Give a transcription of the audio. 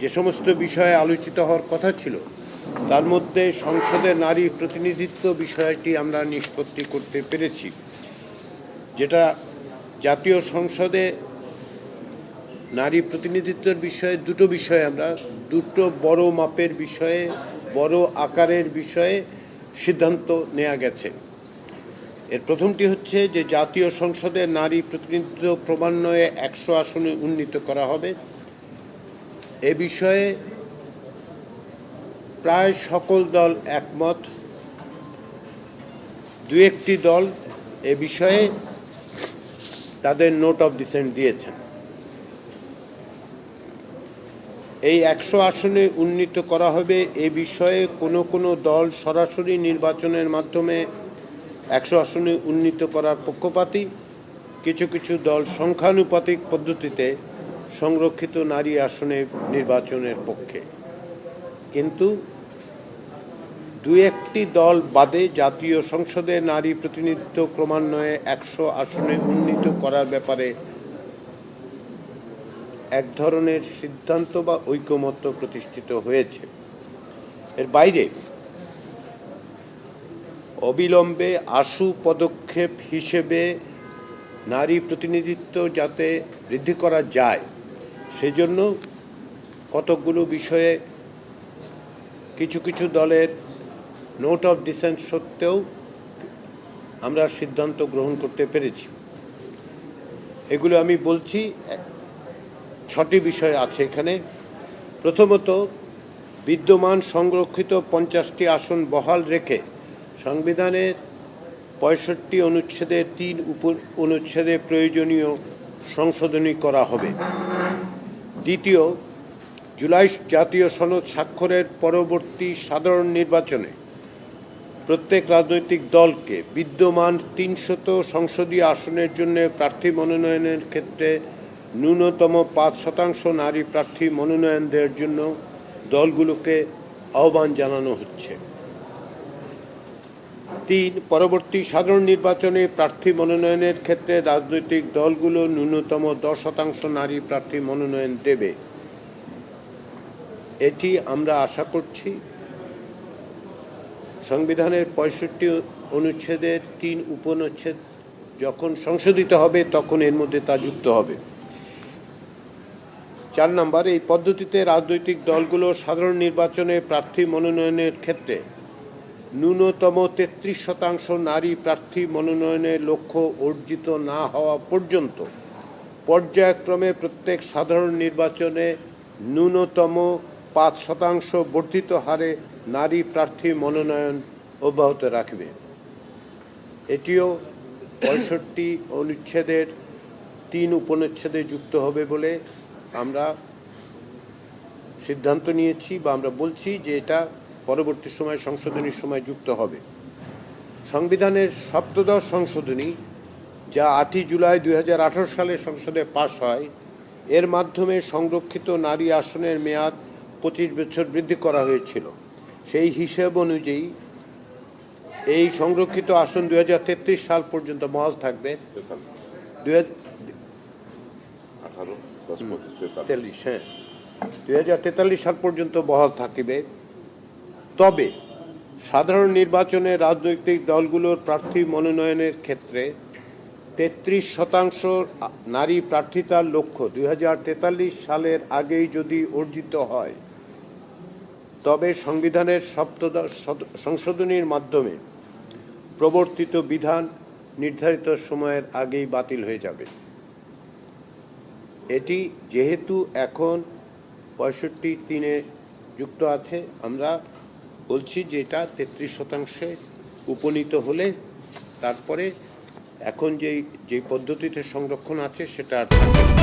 যে সমস্ত বিষয়ে আলোচিত হওয়ার কথা ছিল, তার মধ্যে সংসদে নারী প্রতিনিধিত্ব বিষয়টি আমরা নিষ্পত্তি করতে পেরেছি, যেটা জাতীয় সংসদে নারী প্রতিনিধিত্বের বিষয়ে দুটো বিষয়ে আমরা, দুটো বড় মাপের বিষয়ে, বড় আকারের বিষয়ে সিদ্ধান্ত নেওয়া গেছে। এর প্রথমটি হচ্ছে যে জাতীয় সংসদে নারী প্রতিনিধিত্ব ক্রমান্বয়ে একশো আসনে উন্নীত করা হবে। এ বিষয়ে প্রায় সকল দল একমত। দু একটি দল এ বিষয়ে তাদের নোট অফ ডিসেন্ট দিয়েছেন। এই একশো আসনে উন্নীত করা হবে এ বিষয়ে কোনো কোনো দল সরাসরি নির্বাচনের মাধ্যমে একশো আসনে উন্নীত করার পক্ষপাতী। কিছু কিছু দল সংখ্যানুপাতিক পদ্ধতিতে সংরক্ষিত নারী আসনে নির্বাচনের পক্ষে। কিন্তু দু একটি দল বাদে জাতীয় সংসদে নারী প্রতিনিধিত্ব ক্রমান্বয়ে একশো আসনে উন্নীত করার ব্যাপারে এক ধরনের সিদ্ধান্ত বা ঐকমত্য প্রতিষ্ঠিত হয়েছে। এর বাইরে অবিলম্বে আশু পদক্ষেপ হিসেবে নারী প্রতিনিধিত্ব যাতে বৃদ্ধি করা যায় সেজন্য কতকগুলো বিষয়ে কিছু কিছু দলের নোট অফ ডিসেন্ট সত্ত্বেও আমরা সিদ্ধান্ত গ্রহণ করতে পেরেছি। এগুলো আমি বলছি, ছটি বিষয় আছে এখানে। প্রথমত, বিদ্যমান সংরক্ষিত পঞ্চাশটি আসন বহাল রেখে সংবিধানের পঁয়ষট্টি অনুচ্ছেদের তিন উপ, অনুচ্ছেদে প্রয়োজনীয় সংশোধনী করা হবে। দ্বিতীয়, জুলাই জাতীয় সনদ স্বাক্ষরের পরবর্তী সাধারণ নির্বাচনে প্রত্যেক রাজনৈতিক দলকে বিদ্যমান তিনশত সংসদীয় আসনের জন্য প্রার্থী মনোনয়নের ক্ষেত্রে ন্যূনতম পাঁচ শতাংশ নারী প্রার্থী মনোনয়ন দেওয়ার জন্য দলগুলোকে আহ্বান জানানো হচ্ছে। তিন পরবর্তী সাধারণ নির্বাচনে প্রার্থী মনোনয়নের ক্ষেত্রে রাজনৈতিক দলগুলো ন্যূনতম দশ শতাংশ নারী প্রার্থী মনোনয়ন দেবে। এটি আমরা আশা করছি। সংবিধানের পঁয়ষট্টি অনুচ্ছেদের তিন উপনুচ্ছেদ যখন সংশোধিত হবে, তখন এর মধ্যে তা যুক্ত হবে। চার নম্বর, এই পদ্ধতিতে রাজনৈতিক দলগুলো সাধারণ নির্বাচনে প্রার্থী মনোনয়নের ক্ষেত্রে ন্যূনতম তেত্রিশ শতাংশ নারী প্রার্থী মনোনয়নের লক্ষ্য অর্জিত না হওয়া পর্যন্ত পর্যায়ক্রমে প্রত্যেক সাধারণ নির্বাচনে ন্যূনতম পাঁচ শতাংশ বর্ধিত হারে নারী প্রার্থী মনোনয়ন অব্যাহত রাখবে। এটিও পঁয়ষট্টি অনুচ্ছেদের তিন উপনুচ্ছেদে যুক্ত হবে বলে আমরা সিদ্ধান্ত নিয়েছি বা আমরা বলছি যে এটা পরবর্তী সময় সংশোধনীর সময় যুক্ত হবে। সংবিধানের সপ্তদশ সংশোধনী যা আটই জুলাই দুই হাজার আঠারো সালে সংসদে পাশ হয় এর মাধ্যমে সংরক্ষিত নারী আসনের মেয়াদ পঁচিশ বছর বৃদ্ধি করা হয়েছিল। সেই হিসেব অনুযায়ী এই সংরক্ষিত আসন দুই হাজার তেত্রিশ সাল পর্যন্ত বহাল থাকবে। দুই তেতাল্লিশ। হ্যাঁ। দুই হাজার তেতাল্লিশ সাল পর্যন্ত বহাল থাকিবে। তবে সাধারণ নির্বাচনে রাজনৈতিক দলগুলোর প্রার্থী মনোনয়নের ক্ষেত্রে তেত্রিশ শতাংশ নারী প্রার্থিতার লক্ষ্য দুই হাজার তেতাল্লিশ সালের আগেই যদি অর্জিত হয়, তবে সংবিধানের সপ্তদশ সংশোধনীর মাধ্যমে প্রবর্তিত বিধান নির্ধারিত সময়ের আগেই বাতিল হয়ে যাবে। এটি যেহেতু এখন পঁয়ষট্টি তিনে যুক্ত আছে, আমরা বলছি যে এটা তেত্রিশ শতাংশে উপনীত হলে তারপরে এখন যেই যে পদ্ধতিতে সংরক্ষণ আছে সেটা আর।